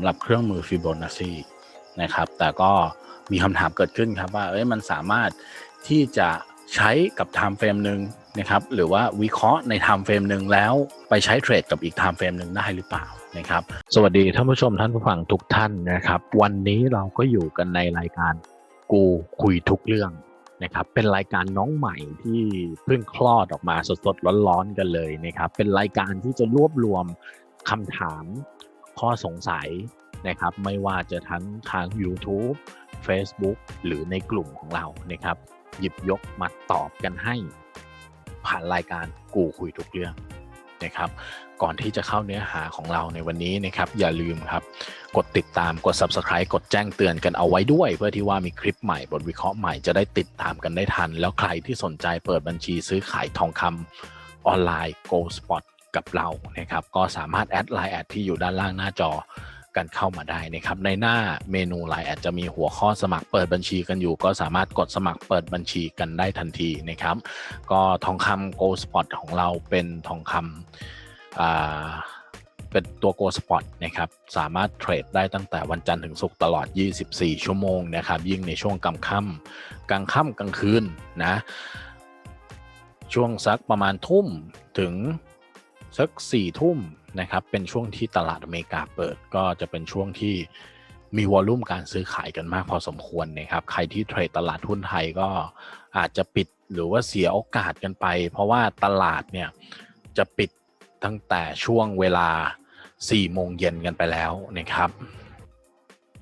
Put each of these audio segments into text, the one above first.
ำหรับเครื่องมือ Fibonacci นะครับ แต่ก็มีคำถามเกิดขึ้นครับว่าเอ้ยมันสามารถที่จะใช้กับ time frame หนึ่งนะครับหรือว่าวิเคราะห์ใน time frame หนึ่งแล้วไปใช้เทรดกับอีก time frame หนึ่งได้หรือเปล่านะครับสวัสดีท่านผู้ชมท่านผู้ฟังทุกท่านนะครับ วันนี้เราก็อยู่กันในรายการกูคุยทุกเรื่องนะครับเป็นรายการน้องใหม่ที่เพิ่งคลอดออกมาสดๆร้อนๆกันเลยนะครับเป็นรายการที่จะรวบรวมคำถาม ข้อสงสัยนะครับ ไม่ว่าจะทั้งทาง YouTube Facebook หรือในกลุ่มของเรานะครับ หยิบยกมาตอบกันให้ ผ่านรายการกูคุยทุกเรื่องนะครับ ก่อนที่จะเข้าเนื้อหาของเราในวันนี้นะครับ อย่าลืมครับ กดติดตามกด Subscribe กดแจ้งเตือนกันเอาไว้ด้วย เพื่อที่ว่ามีคลิปใหม่บทวิเคราะห์ใหม่จะได้ติดตามกันได้ทัน แล้วใครที่สนใจเปิดบัญชีซื้อขายทองคำออนไลน์ Go Spot กับเรานะครับ ก็สามารถแอดไลน์แอดที่อยู่ด้านล่างหน้าจอกันเข้ามาได้นะครับ ในหน้าเมนูไลน์แอดจะมีหัวข้อสมัครเปิดบัญชีกันอยู่ ก็สามารถกดสมัครเปิดบัญชีกันได้ทันทีนะครับ ก็ทองคำ Go Spot ของเราเป็นทองคำอ่าเป็นตัว Go Spot นะครับ สามารถเทรดได้ตั้งแต่วันจันทร์ถึงศุกร์ตลอด 24 ชั่วโมงนะครับ ยิ่งในช่วงกลางค่ำกลางค่ำกลางคืนนะ ช่วงสักประมาณทุ่มถึง สักสี่ทุ่มนะครับเป็นช่วงที่ตลาดอเมริกาเปิดก็จะเป็นช่วงที่มีวอลลุ่มการซื้อขายกันมากพอสมควรนะครับ ใครที่เทรดตลาดหุ้นไทยก็อาจจะปิดหรือว่าเสียโอกาสกันไป เพราะว่าตลาดเนี่ยจะปิดตั้งแต่ช่วงเวลา 4 โมงเย็นกันไปแล้วนะครับ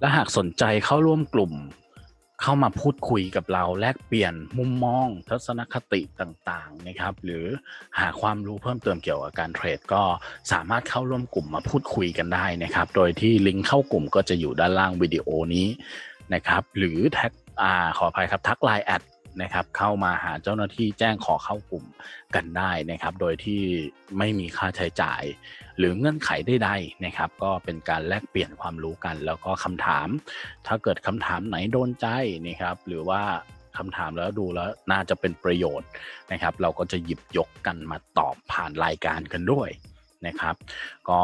และหากสนใจเข้าร่วมกลุ่ม เข้ามาพูดคุยกับเราแลกเปลี่ยนมุมมอง ทัศนคติต่างๆนะครับ หรือหาความรู้เพิ่มเติมเกี่ยวกับการเทรด ก็สามารถเข้าร่วมกลุ่มมาพูดคุยกันได้นะครับ โดยที่ลิงก์เข้ากลุ่มก็จะอยู่ด้านล่างวิดีโอนี้นะครับ หรือแท็กอ่าขออภัยครับทักไลน์แอด นะครับเข้ามาหาเจ้าหน้าที่แจ้งขอเข้ากลุ่มกันได้นะครับ โดยที่ไม่มีค่าใช้จ่าย หรือเงื่อนไขใดๆนะครับ ก็เป็นการแลกเปลี่ยนความรู้กัน แล้วก็คำถาม ถ้าเกิดคำถามไหนโดนใจนะครับ หรือว่าคำถามแล้วดูแล้วน่าจะเป็นประโยชน์นะครับ เราก็จะหยิบยกกันมาตอบผ่านรายการกันด้วยนะครับ ก็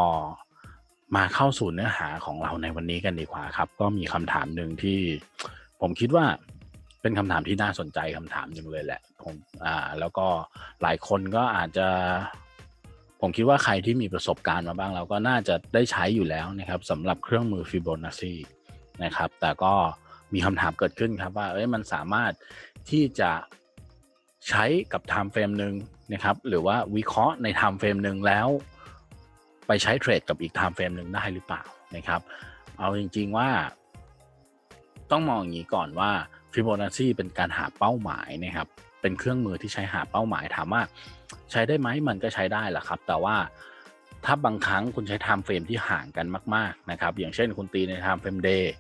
มาเข้าสู่เนื้อหาของเราในวันนี้กันดีกว่าครับ ก็มีคำถามหนึ่งที่ผมคิดว่า เป็นคำถามที่น่าสนใจคำถามหนึ่งเลยแหละผมอ่า แล้วก็หลายคนก็อาจจะ ผมคิดว่าใครที่มีประสบการณ์มาบ้างเราก็น่าจะได้ใช้อยู่แล้วนะครับสำหรับเครื่องมือ Fibonacci นะครับ แต่ก็มีคำถามเกิดขึ้นครับว่าเอ้ยมันสามารถที่จะใช้กับ time frame หนึ่งนะครับ หรือว่าวิเคราะห์ใน time frame หนึ่งแล้ว ไปใช้เทรดกับอีก time frame หนึ่งได้หรือเปล่านะครับ เอาจริง ๆว่า ต้องมองอย่างนี้ก่อนว่า Fibonacci เป็นการหาเป้าหมายนะครับ เป็นเครื่องมือที่ใช้หาเป้าหมายถามว่า ใช้ได้ไหมมันก็ใช้ได้แหละครับ แต่ว่าถ้าบางครั้งคุณใช้ไทม์เฟรมที่ห่างกันมากๆนะครับ อย่างเช่นคุณตีในไทม์เฟรมเดย์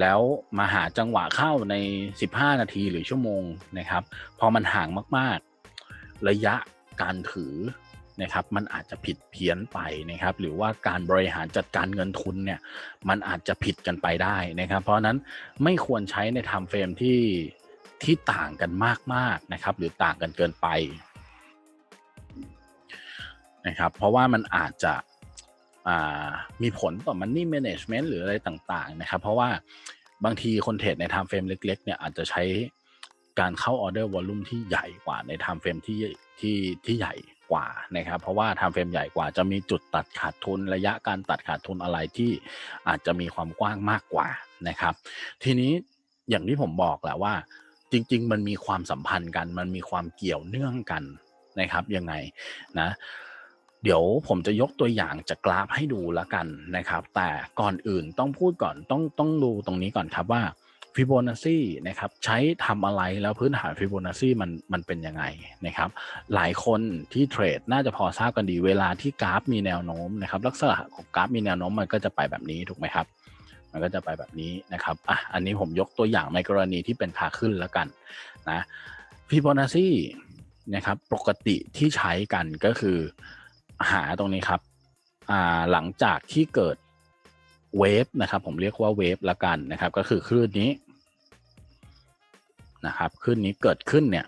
แล้วมาหาจังหวะเข้าใน 15 นาทีหรือชั่วโมงนะครับ พอมันห่างมากๆ ระยะการถือ นะครับมันอาจจะผิดเพี้ยนไปนะครับหรือว่าการบริหารจัดการเงินทุนเนี่ยมันอาจจะผิดกันไปได้นะครับ เพราะนั้นไม่ควรใช้ในไทม์เฟรมที่ที่ต่างกันมากๆนะครับ หรือต่างกันเกินไปนะครับเพราะว่ามันอาจจะมีผลต่อ money management หรืออะไรต่างๆนะครับ เพราะว่าบางทีคนเทรดใน time frame เล็กๆเนี่ยอาจจะใช้การเข้าออเดอร์วอลลุ่มที่ใหญ่กว่าใน time frame ที่ที่ที่ใหญ่ กว่านะครับ เพราะว่า time frame ใหญ่กว่าจะมีจุดตัดขาดทุนระยะการตัดขาดทุนอะไรที่อาจจะมีความกว้างมากกว่านะครับ ทีนี้อย่างที่ผมบอกแหละว่า จริง ๆ มันมีความสัมพันธ์กัน มันมีความเกี่ยวเนื่องกันนะครับยังไงนะเดี๋ยวผมจะยกตัวอย่างจากกราฟให้ดูแล้วกันนะครับ แต่ก่อนอื่นต้องพูดก่อนต้องต้องดูตรงนี้ก่อนครับว่า ฟิโบนัชชีนะครับใช้ทำอะไรแล้วพื้นฐานฟิโบนัชชีมันมันเป็นยังไงนะครับหลายคนที่เทรดน่าจะพอทราบกันดีเวลาที่กราฟมีแนวโน้มนะครับลักษณะของกราฟมีแนวโน้มมันก็จะไปแบบนี้ถูกไหมครับ มันก็จะไปแบบนี้นะครับอะอันนี้ผมยกตัวอย่างในกรณีที่เป็นขาขึ้นแล้วกันนะฟิโบนัชชีนะครับปกติที่ใช้กันก็คือหาตรงนี้ครับอ่าหลังจากที่เกิดเวฟนะครับผมเรียกว่าเวฟละกันนะครับก็คือคลื่นนี้ นะครับคลื่นนี้เกิดขึ้นเนี่ย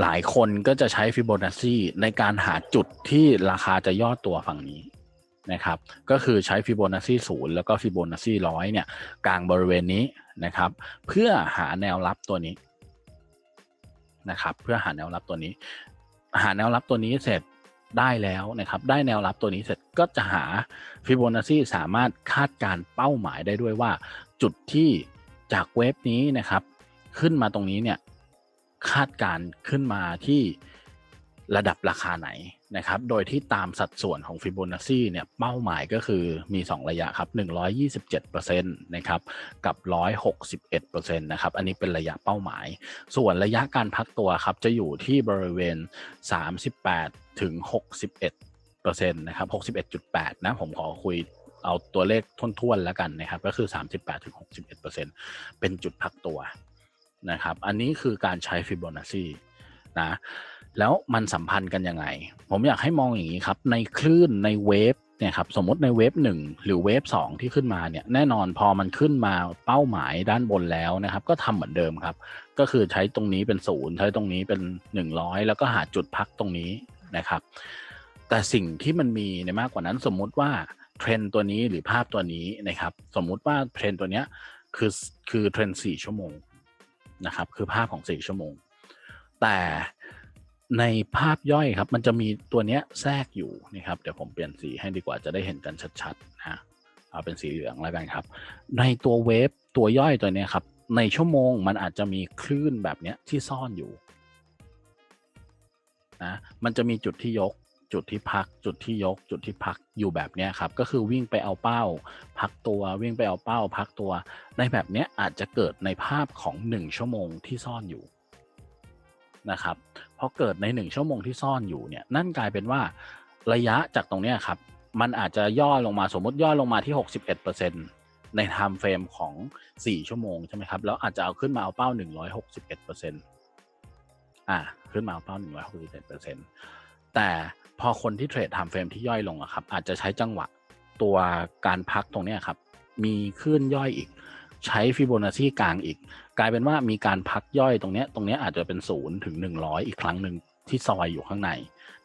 หลายคนก็จะใช้ฟิโบนัชชีในการหาจุดที่ราคาจะย่อตัวฝั่งนี้นะครับ ก็คือใช้ฟิโบนัชชีศูนย์แล้วก็ฟิโบนัชชีร้อยเนี่ยกลางบริเวณนี้นะครับ เพื่อหาแนวรับตัวนี้นะครับ เพื่อหาแนวรับตัวนี้ หาแนวรับตัวนี้เสร็จได้แล้วนะครับ ได้แนวรับตัวนี้เสร็จก็จะหาฟิโบนัชชีสามารถคาดการเป้าหมายได้ด้วยว่าจุดที่ จากเวฟนี้นะครับ ขึ้นมาตรงนี้เนี่ยคาดการขึ้นมาที่ระดับราคาไหนนะครับ โดยที่ตามสัดส่วนของฟิโบนัชชีเนี่ยเป้าหมายก็คือมี 2 ระยะครับ 127%นะครับกับ 161%นะครับ อันนี้เป็นระยะเป้าหมาย ส่วนระยะการพักตัวครับ จะอยู่ที่บริเวณ 38ถึง61%นะครับ 61.8 นะ ผมขอคุย เอาตัวเลขท้วนๆแล้วกันนะครับ ก็คือ 38ถึง61%เป็นจุดพักตัวนะครับ อันนี้คือการใช้ฟิโบนัชชีนะแล้วมันสัมพันธ์กันยังไง ผมอยากให้มองอย่างนี้ครับ ในคลื่นในเวฟเนี่ยครับสมมติในเวฟหนึ่งหรือเวฟสองที่ขึ้นมาเนี่ยแน่นอนพอมันขึ้นมาเป้าหมายด้านบนแล้วนะครับ ก็ทำเหมือนเดิมครับ ก็คือใช้ตรงนี้เป็นศูนย์ใช้ตรงนี้เป็นหนึ่งร้อยแล้วก็หาจุดพักตรงนี้นะครับ แต่สิ่งที่มันมีในมากกว่านั้นสมมุติว่า เทรนตัวนี้หรือภาพตัวนี้นะครับ สมมุติว่าเทรนตัวเนี้ยคือคือเทรนสี่ชั่วโมงนะครับ คือภาพของสี่ชั่วโมง แต่ในภาพย่อยครับ มันจะมีตัวเนี้ยแทรกอยู่นะครับ เดี๋ยวผมเปลี่ยนสีให้ดีกว่าจะได้เห็นกันชัดๆนะเอาเป็นสีเหลืองแล้วกันครับ ในตัวเวฟตัวย่อยตัวเนี้ยครับ ในชั่วโมงมันอาจจะมีคลื่นแบบเนี้ยที่ซ่อนอยู่นะมันจะมีจุดที่ยก จุดที่พัก จุดที่ยก จุดที่พักอยู่แบบนี้ครับ ก็คือวิ่งไปเอาเป้า พักตัววิ่งไปเอาเป้า พักตัว ในแบบนี้อาจจะเกิดในภาพของหนึ่งชั่วโมงที่ซ่อนอยู่นะครับพอเกิดในหนึ่งชั่วโมงที่ซ่อนอยู่เนี่ยนั่นกลายเป็นว่าระยะจากตรงนี้ครับ มันอาจจะย่อลงมาสมมติย่อลงมาที่ 61%ในไทม์เฟรมของ 4 ชั่วโมงใช่ไหมครับแล้วอาจจะเอาขึ้นมาเอาเป้า 161%อ่าขึ้นมาเอาเป้า 161% แต่พอคนที่เทรดทม์เฟรมที่ย่อยลงอะครับ อาจจะใช้จังหวะตัวการพักตรงนี้ครับ มีขึ้นย่อยอีก ใช้ฟิโบนัชชีกลางอีก กลายเป็นว่ามีการพักย่อยตรงเนี้ยตรงเนี้ยอาจจะเป็นศูนย์ถึง100อีกครั้งหนึ่งที่ซอยอยู่ข้างใน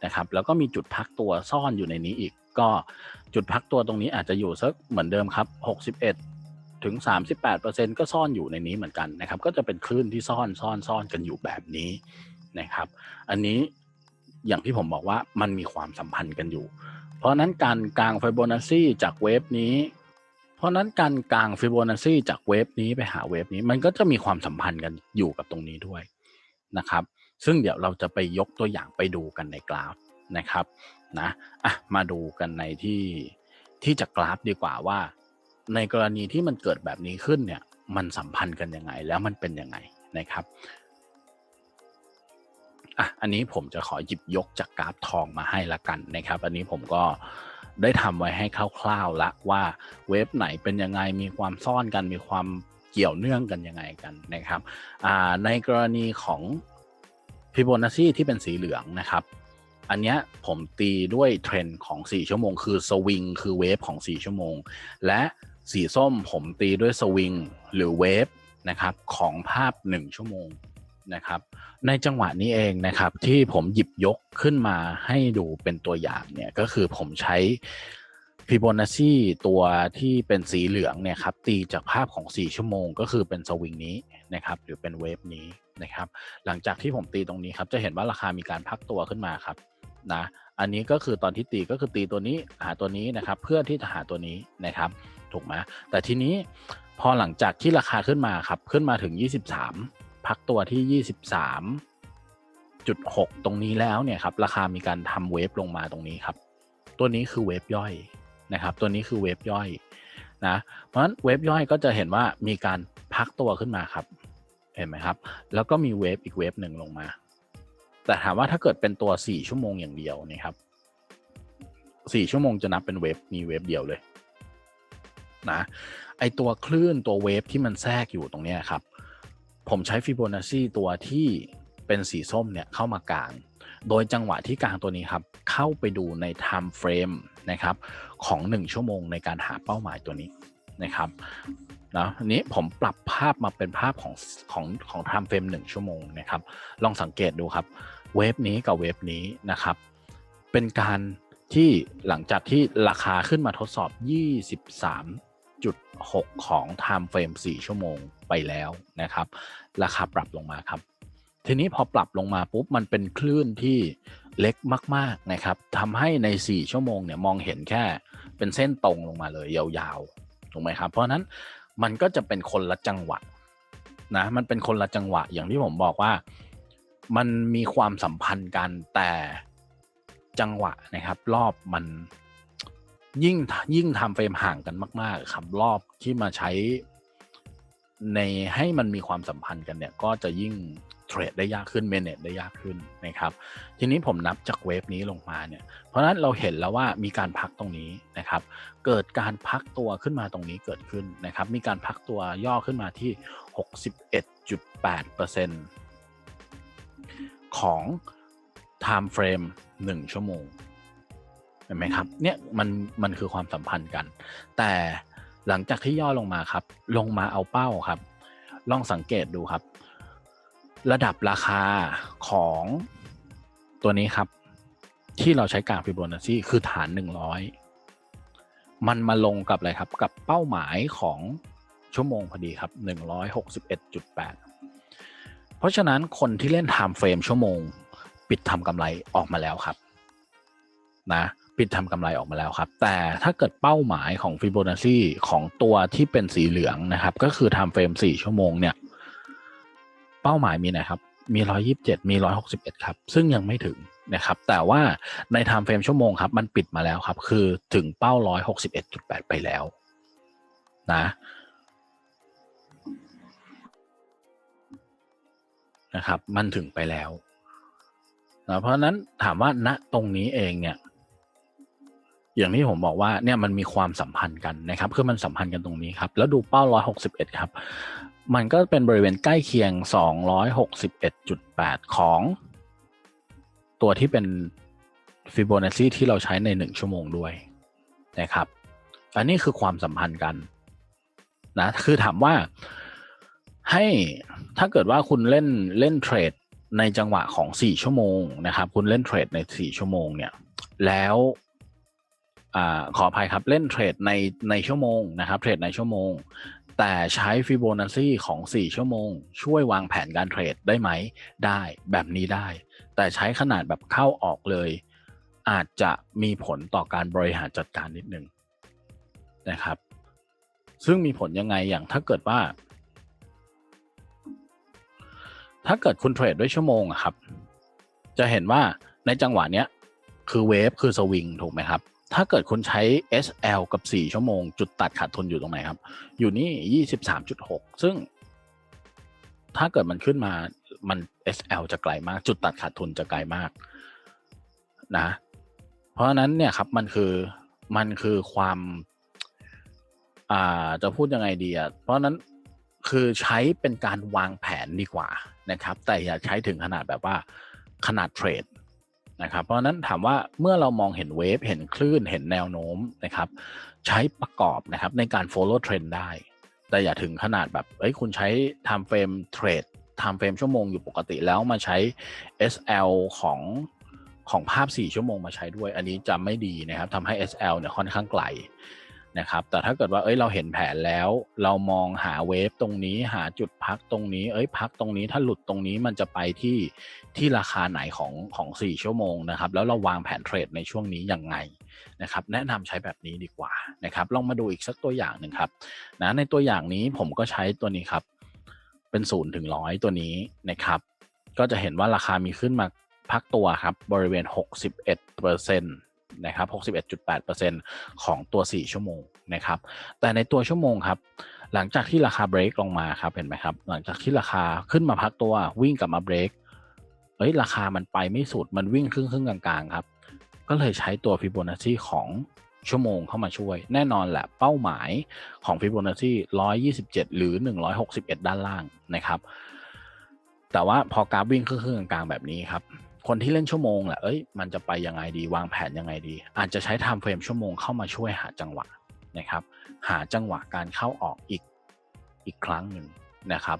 นะครับ แล้วก็มีจุดพักตัวซ่อนอยู่ในนี้อีก ก็จุดพักตัวตรงนี้อาจจะอยู่สักเหมือนเดิมครับ61ถึง 38%ก็ซ่อนอยู่ในนี้เหมือนกันนะครับ ก็จะเป็นคลื่นที่ซ่อนซ่อนซ่อนกันอยู่แบบนี้นะครับ อันนี้ อย่างที่ผมบอกว่ามันมีความสัมพันธ์กันอยู่ เพราะนั้นการกลางไฟโบนัชชีจากเวฟนี้ เพราะนั้นการกลางฟิโบนัชชีจากเวฟนี้ไปหาเวฟนี้ มันก็จะมีความสัมพันธ์กันอยู่กับตรงนี้ด้วยนะครับ ซึ่งเดี๋ยวเราจะไปยกตัวอย่างไปดูกันในกราฟนะครับนะอะมาดูกันในที่ที่จากกราฟดีกว่าว่า ในกรณีที่มันเกิดแบบนี้ขึ้นเนี่ยมันสัมพันธ์กันยังไง แล้วมันเป็นยังไงนะครับ อะอันนี้ผมจะขอหยิบยกจากกราฟทองมาให้ละกันนะครับ อันนี้ผมก็ได้ทำไว้ให้คร่าวๆละว่าเว็บไหนเป็นยังไงมีความซ่อนกันมีความเกี่ยวเนื่องกันยังไงกันนะครับอ่าในกรณีของฟิโบนัชชีที่เป็นสีเหลืองนะครับ อันเนี้ยผมตีด้วยเทรนด์ของ 4 ชั่วโมง คือสวิงคือเวฟของ 4 ชั่วโมง และสีส้มผมตีด้วยสวิงหรือเวฟนะครับของภาพ 1 ชั่วโมง นะครับ ในจังหวะนี้เองนะครับ ที่ผมหยิบยกขึ้นมาให้ดูเป็นตัวอย่างเนี่ยก็คือผมใช้ฟิโบนัชชีตัวที่เป็นสีเหลืองเนี่ยครับตีจากภาพของ 4 ชั่วโมง ก็คือเป็นสวิงนี้นะครับหรือเป็นเวฟนี้นะครับ หลังจากที่ผมตีตรงนี้ครับจะเห็นว่าราคามีการพักตัวขึ้นมาครับนะอันนี้ก็คือตอนที่ตีก็คือตีตัวนี้หาตัวนี้นะครับ เพื่อที่จะหาตัวนี้นะครับ ถูกไหมแต่ทีนี้พอหลังจากที่ราคาขึ้นมาครับขึ้นมาถึง 23 พักตัวที่ 23จุด6ตรงนี้แล้วเนี่ยครับราคามีการทำเวฟลงมาตรงนี้ครับ ตัวนี้คือเวฟย่อยนะครับ ตัวนี้คือเวฟย่อยนะเพราะฉะนั้นเวฟย่อยก็จะเห็นว่ามีการพักตัวขึ้นมาครับ เห็นไหมครับ แล้วก็มีเวฟอีกเวฟหนึ่งลงมา แต่ถามว่าถ้าเกิดเป็นตัว 4 ชั่วโมงอย่างเดียวนี่ครับ4ชั่วโมงจะนับเป็นเวฟมีเวฟเดียวเลยนะไอตัวคลื่นตัวเวฟที่มันแทรกอยู่ตรงนี้ครับ ผมใช้ฟิโบนัชชีตัวที่เป็นสีส้มเนี่ยเข้ามากลาง โดยจังหวะที่กลางตัวนี้ครับ เข้าไปดูใน time frame นะครับของ 1 ชั่วโมงในการหาเป้าหมายตัวนี้นะครับนะอันนี้ผมปรับภาพมาเป็นภาพของของของ time frame 1ชั่วโมงนะครับ ลองสังเกตดูครับ เวฟนี้กับเวฟนี้นะครับ เป็นการที่หลังจากที่ราคาขึ้นมาทดสอบ 23.6ของ time frame 4 ชั่วโมงไปแล้วนะครับ ราคาปรับลงมาครับ ทีนี้พอปรับลงมาปุ๊บ มันเป็นคลื่นที่เล็กมาก ๆ นะครับทำให้ใน 4 ชั่วโมงเนี่ยมองเห็นแค่เป็นเส้นตรงลงมาเลยยาวๆถูกไหมครับ เพราะนั้นมันก็จะเป็นคนละจังหวะนะมันเป็นคนละจังหวะอย่างที่ผมบอกว่ามันมีความสัมพันธ์กันแต่จังหวะนะครับ รอบมัน ยิ่งยิ่งทำเฟรมห่างกันมากๆครับรอบที่มาใช้ในให้มันมีความสัมพันธ์กันเนี่ยก็จะยิ่งเทรดได้ยากขึ้นเมเนจได้ยากขึ้นนะครับ ทีนี้ผมนับจากเวฟนี้ลงมาเนี่ย เพราะนั้นเราเห็นแล้วว่ามีการพักตรงนี้นะครับ เกิดการพักตัวขึ้นมาตรงนี้เกิดขึ้นนะครับ มีการพักตัวย่อขึ้นมาที่ 61.8%ของ time frame 1 ชั่วโมง เห็นไหมครับเนี่ยมันมันคือความสัมพันธ์กัน แต่หลังจากที่ย่อลงมาครับ ลงมาเอาเป้าครับ ลองสังเกตดูครับ ระดับราคาของตัวนี้ครับ ที่เราใช้กราฟฟิโบนัชชีคือฐาน100มันมาลงกับอะไรครับ กับเป้าหมายของชั่วโมงพอดีครับ161.8เพราะฉะนั้นคนที่เล่น time frame ชั่วโมง ปิดทำกำไรออกมาแล้วครับนะ ปิดทำกำไรออกมาแล้วครับ แต่ถ้าเกิดเป้าหมายของ Fibonacci ของตัวที่เป็นสีเหลืองนะครับ ก็คือ time frame 4ชั่วโมงเนี่ย เป้าหมายมีไหนครับ มี127มี161ครับ ซึ่งยังไม่ถึงนะครับ แต่ว่าใน time frame ชั่วโมงครับ มันปิดมาแล้วครับ คือถึงเป้า161.8ไปแล้ว นะนะครับ มันถึงไปแล้วนะเพราะฉะนั้นถามว่าณตรงนี้เองเนี่ย อย่างที่ผมบอกว่าเนี่ยมันมีความสัมพันธ์กันนะครับคือมันสัมพันธ์กันตรงนี้ครับ แล้วดูเป้า 161 ครับ มันก็เป็นบริเวณใกล้เคียง 261.8 ของตัวที่เป็นฟิโบนัชชีที่เราใช้ใน 1 ชั่วโมงด้วยนะครับ อันนี้คือความสัมพันธ์กันนะคือถามว่าให้ถ้าเกิดว่าคุณเล่นเล่นเทรดในจังหวะของ 4 ชั่วโมงนะครับ คุณเล่นเทรดใน 4 ชั่วโมงเนี่ย แล้ว อขออภัยครับเล่นเทรดในในชั่วโมงนะครับเทรดในชั่วโมง แต่ใช้ฟิโบนัชชีของ 4 ชั่วโมง ช่วยวางแผนการเทรดได้ไหมได้แบบนี้ได้ แต่ใช้ขนาดแบบเข้าออกเลย อาจจะมีผลต่อการบริหารจัดการนิดนึงนะครับ ซึ่งมีผลยังไงอย่างถ้าเกิดว่า ถ้าเกิดคุณเทรดด้วยชั่วโมงอะครับ จะเห็นว่าในจังหวะเนี้ยคือเวฟคือสวิงถูกไหมครับ ถ้าเกิดคุณใช้ SL กับ 4 ชั่วโมง จุดตัดขาดทุนอยู่ตรงไหนครับ อยู่นี่ 23.6 ซึ่ง ถ้าเกิดมันขึ้นมามัน SL จะไกลมาก จุดตัดขาดทุนจะไกลมากนะ เพราะฉะนั้นเนี่ยครับมันคือมันคือความอ่าจะพูดยังไงดีอะเพราะนั้นคือใช้เป็นการวางแผนดีกว่านะครับ แต่อย่าใช้ถึงขนาดแบบว่าขนาดเทรด นะครับเพราะนั้นถามว่าเมื่อเรามองเห็นเวฟเห็นคลื่นเห็นแนวโน้มนะครับ ใช้ประกอบนะครับในการ follow trend ได้ แต่อย่าถึงขนาดแบบเอ้ยคุณใช้ time frame trade time frame ชั่วโมงอยู่ปกติแล้วมาใช้ SL ของของภาพ 4 ชั่วโมงมาใช้ด้วย อันนี้จะไม่ดีนะครับทำให้ SL เนี่ยค่อนข้างไกล นะครับแต่ถ้าเกิดว่าเอ้ยเราเห็นแผนแล้ว เรามองหาเวฟตรงนี้หาจุดพักตรงนี้ เอ้ยพักตรงนี้ถ้าหลุดตรงนี้มันจะไปที่ที่ราคาไหนของของ 4 ชั่วโมงนะครับแล้วเราวางแผนเทรดในช่วงนี้ยังไงนะครับแนะนำใช้แบบนี้ดีกว่านะครับลองมาดูอีกสักตัวอย่างหนึ่งครับนะในตัวอย่างนี้ผมก็ใช้ตัวนี้ครับเป็นศูนย์ถึงร้อยตัวนี้นะครับ ก็จะเห็นว่าราคามีขึ้นมาพักตัวครับบริเวณ 61% นะครับ61.8%ของตัว 4 ชั่วโมงนะครับ แต่ในตัวชั่วโมงครับ หลังจากที่ราคาเบรกลงมาครับ เห็นไหมครับ หลังจากที่ราคาขึ้นมาพักตัววิ่งกลับมาเบรกเอ้ย ราคามันไปไม่สุด มันวิ่งครึ่งครึ่งกลางๆครับ ก็เลยใช้ตัวฟิโบนัชชีของชั่วโมงเข้ามาช่วย แน่นอนแหละเป้าหมายของฟิโบนัชชี127 หรือ 161 ด้านล่างนะครับ แต่ว่าพอกราฟวิ่งครึ่งครึ่งกลางๆแบบนี้ครับ คนที่เล่นชั่วโมงแหละเอ้ยมันจะไปยังไงดีวางแผนยังไงดี อาจจะใช้ไทม์เฟรมชั่วโมงเข้ามาช่วยหาจังหวะนะครับ หาจังหวะการเข้าออกอีกอีกครั้งหนึ่งนะครับ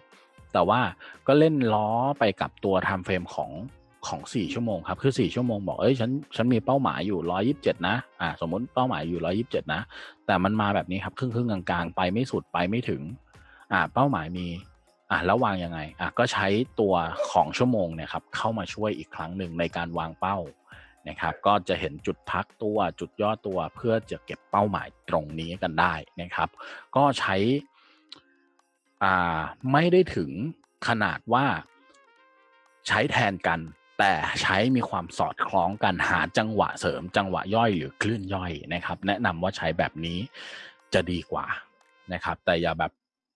แต่ว่าก็เล่นล้อไปกับตัวไทม์เฟรมของของ 4 ชั่วโมงครับ คือ 4 ชั่วโมงบอก เอ้ย ฉัน ฉันมีเป้าหมายอยู่ 127 นะ อ่า สมมติเป้าหมายอยู่ 127 นะ แต่มันมาแบบนี้ครับ ครึ่งๆกลางๆ ไปไม่สุด ไปไม่ถึง อ่า เป้าหมายมี อ่าแล้ววางยังไงอะก็ใช้ตัวของชั่วโมงเนี่ยครับเข้ามาช่วยอีกครั้งหนึ่งในการวางเป้านะครับก็จะเห็นจุดพักตัวจุดย่อตัวเพื่อจะเก็บเป้าหมายตรงนี้กันได้นะครับ ก็ใช้อ่าไม่ได้ถึงขนาดว่าใช้แทนกัน แต่ใช้มีความสอดคล้องกันหาจังหวะเสริม จังหวะย่อยหรือคลื่นย่อยนะครับ แนะนำว่าใช้แบบนี้จะดีกว่านะครับ แต่อย่าแบบ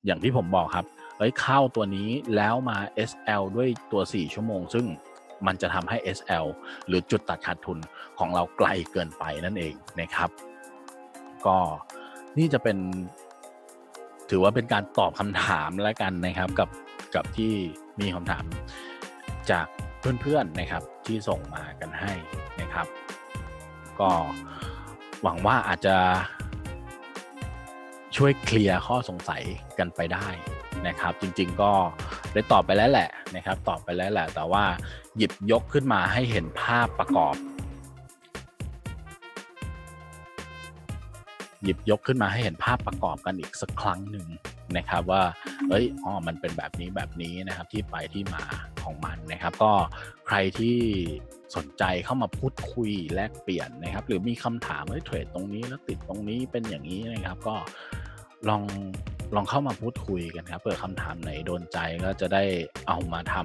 อย่างที่ผมบอกครับ เอ้ยเข้าตัวนี้แล้วมา SL ด้วยตัว 4 ชั่วโมง ซึ่งมันจะทำให้ SL หรือจุดตัดขาดทุนของเราไกลเกินไปนั่นเองนะครับ ก็นี่จะเป็น ถือว่าเป็นการตอบคำถามแล้วกันนะครับกับกับที่มีคำถามจากเพื่อนๆนะครับที่ส่งมากันให้นะครับ ก็หวังว่าอาจจะช่วยเคลียร์ข้อสงสัยกันไปได้ นะครับ จริงๆก็ได้ตอบไปแล้วแหละนะครับ ตอบไปแล้วแหละ แต่ว่าหยิบยกขึ้นมาให้เห็นภาพประกอบ หยิบยกขึ้นมาให้เห็นภาพประกอบกันอีกสักครั้งหนึ่งนะครับว่า เอ้ย อ๋อ มันเป็นแบบนี้แบบนี้นะครับที่ไปที่มาของมันนะครับ ก็ใครที่สนใจเข้ามาพูดคุยแลกเปลี่ยนนะครับ หรือมีคำถามเฮ้ยเทรดตรงนี้แล้วติดตรงนี้เป็นอย่างนี้นะครับ ก็ลอง ลองเข้ามาพูดคุยกันครับเผื่อคำถามไหนโดนใจก็จะได้เอามาท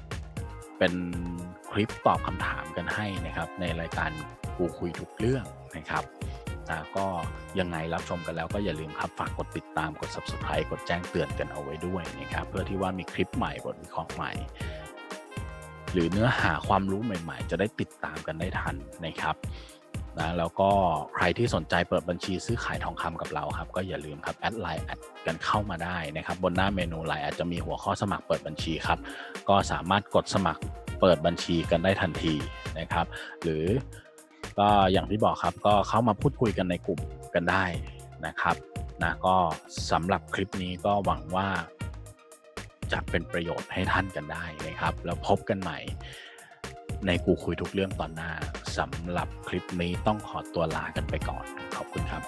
ำเป็นคลิปตอบคำถามกันให้นะครับ ในรายการกูคุยทุกเรื่องนะครับนะก็ยังไงรับชมกันแล้วก็อย่าลืมครับฝากกดติดตามกด subscribe กดแจ้งเตือนกันเอาไว้ด้วยนะครับ เพื่อที่ว่ามีคลิปใหม่บทวิเคราะห์ใหม่ หรือเนื้อหาความรู้ใหม่ ๆ จะได้ติดตามกันได้ทันนะครับ นะแล้วก็ใครที่สนใจเปิดบัญชีซื้อขายทองคำกับเราครับ ก็อย่าลืมครับแอดไลน์แอดกันเข้ามาได้นะครับ บนหน้าเมนูไลน์อาจจะมีหัวข้อสมัครเปิดบัญชีครับ ก็สามารถกดสมัครเปิดบัญชีกันได้ทันทีนะครับ หรือก็อย่างที่บอกครับก็เข้ามาพูดคุยกันในกลุ่มกันได้นะครับนะก็สำหรับคลิปนี้ก็หวังว่าจะเป็นประโยชน์ให้ท่านกันได้นะครับ แล้วพบกันใหม่ ในกูคุยทุกเรื่องตอนหน้าสำหรับคลิปนี้ต้องขอตัวลากันไปก่อน ขอบคุณครับ